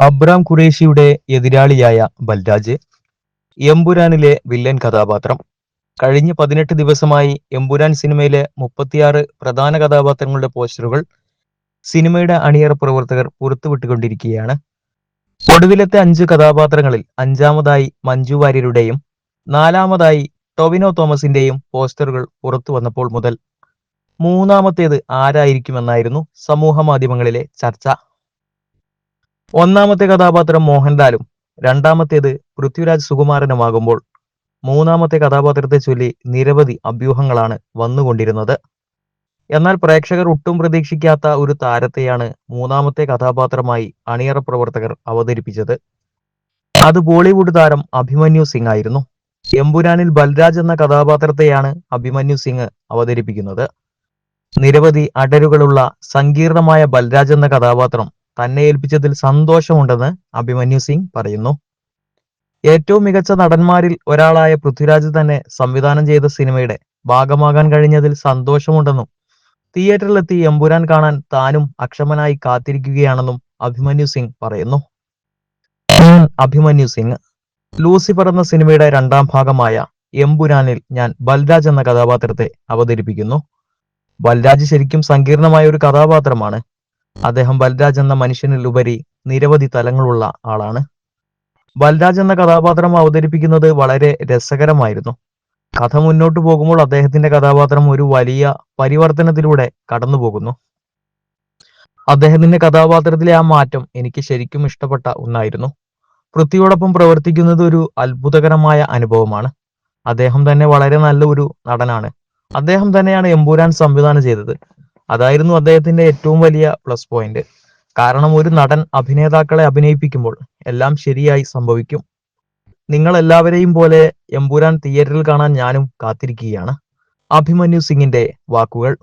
Abram ഖുറേഷിയുടെ എതിരാളിയായ ബൽരാജ് എമ്പുരാനിലെ വില്ലൻ കഥാപാത്രം. കഴിഞ്ഞ പതിനെട്ട് ദിവസമായി എമ്പുരാൻ സിനിമയിലെ മുപ്പത്തിയാറ് പ്രധാന കഥാപാത്രങ്ങളുടെ പോസ്റ്ററുകൾ സിനിമയുടെ അണിയറ പ്രവർത്തകർ പുറത്തുവിട്ടുകൊണ്ടിരിക്കുകയാണ്. ഒടുവിലത്തെ അഞ്ച് കഥാപാത്രങ്ങളിൽ അഞ്ചാമതായി മഞ്ജു വാര്യരുടെയും നാലാമതായി ടൊവിനോ തോമസിന്റെയും പോസ്റ്ററുകൾ പുറത്തു വന്നപ്പോൾ മുതൽ മൂന്നാമത്തേത് ആരായിരിക്കുമെന്നായിരുന്നു സമൂഹ മാധ്യമങ്ങളിലെ ചർച്ച. ഒന്നാമത്തെ കഥാപാത്രം മോഹൻലാലും രണ്ടാമത്തേത് പൃഥ്വിരാജ് സുകുമാരനുമാകുമ്പോൾ മൂന്നാമത്തെ കഥാപാത്രത്തെ ചൊല്ലി നിരവധി അഭ്യൂഹങ്ങളാണ് വന്നുകൊണ്ടിരുന്നത്. എന്നാൽ പ്രേക്ഷകർ ഒട്ടും പ്രതീക്ഷിക്കാത്ത ഒരു താരത്തെയാണ് മൂന്നാമത്തെ കഥാപാത്രമായി അണിയറ പ്രവർത്തകർ അവതരിപ്പിച്ചത്. അത് ബോളിവുഡ് താരം അഭിമന്യു സിംഗ് ആയിരുന്നു. എമ്പുരാനിൽ ബൽരാജ് എന്ന കഥാപാത്രത്തെയാണ് അഭിമന്യു സിംഗ് അവതരിപ്പിക്കുന്നത്. നിരവധി അടരുകളുള്ള സങ്കീർണമായ ബൽരാജ് എന്ന കഥാപാത്രം തന്നെ ഏൽപ്പിച്ചതിൽ സന്തോഷമുണ്ടെന്ന് അഭിമന്യു സിംഗ് പറയുന്നു. ഏറ്റവും മികച്ച നടന്മാരിൽ ഒരാളായ പൃഥ്വിരാജ് തന്നെ സംവിധാനം ചെയ്ത സിനിമയുടെ ഭാഗമാകാൻ കഴിഞ്ഞതിൽ സന്തോഷമുണ്ടെന്നും തിയേറ്ററിലെത്തി എമ്പുരാൻ കാണാൻ താനും അക്ഷമനായി കാത്തിരിക്കുകയാണെന്നും അഭിമന്യു സിംഗ് പറയുന്നു. അഭിമന്യു സിംഗ്. ലൂസിഫർ എന്ന സിനിമയുടെ രണ്ടാം ഭാഗമായ എമ്പുരാനിൽ ഞാൻ ബൽരാജ് എന്ന കഥാപാത്രത്തെ അവതരിപ്പിക്കുന്നു. ബൽരാജ് ശരിക്കും സങ്കീർണമായ ഒരു കഥാപാത്രമാണ്. അദ്ദേഹം ബൽരാജ് എന്ന മനുഷ്യനിൽ ഉപരി നിരവധി തലങ്ങളുള്ള ആളാണ്. ബൽരാജ് എന്ന കഥാപാത്രം അവതരിപ്പിക്കുന്നത് വളരെ രസകരമായിരുന്നു. കഥ മുന്നോട്ട് പോകുമ്പോൾ അദ്ദേഹത്തിന്റെ കഥാപാത്രം ഒരു വലിയ പരിവർത്തനത്തിലൂടെ കടന്നു പോകുന്നു അദ്ദേഹത്തിന്റെ കഥാപാത്രത്തിലെ ആ മാറ്റം എനിക്ക് ശരിക്കും ഇഷ്ടപ്പെട്ട ഒന്നായിരുന്നു. പൃഥ്വിയോടൊപ്പം പ്രവർത്തിക്കുന്നത് ഒരു അത്ഭുതകരമായ അനുഭവമാണ്. അദ്ദേഹം തന്നെ വളരെ നല്ല ഒരു നടനാണ്. അദ്ദേഹം തന്നെയാണ് എമ്പൂരാൻ സംവിധാനം ചെയ്തത്. അതായിരുന്നു അദ്ദേഹത്തിന്റെ ഏറ്റവും വലിയ പ്ലസ് പോയിന്റ് കാരണം ഒരു നടൻ അഭിനേതാക്കളെ അഭിനയിപ്പിക്കുമ്പോൾ എല്ലാം ശരിയായി സംഭവിക്കും. നിങ്ങൾ എല്ലാവരെയും പോലെ എമ്പുരാൻ തിയേറ്ററിൽ കാണാൻ ഞാനും കാത്തിരിക്കുകയാണ്. അഭിമന്യു സിംഗിന്റെ വാക്കുകൾ.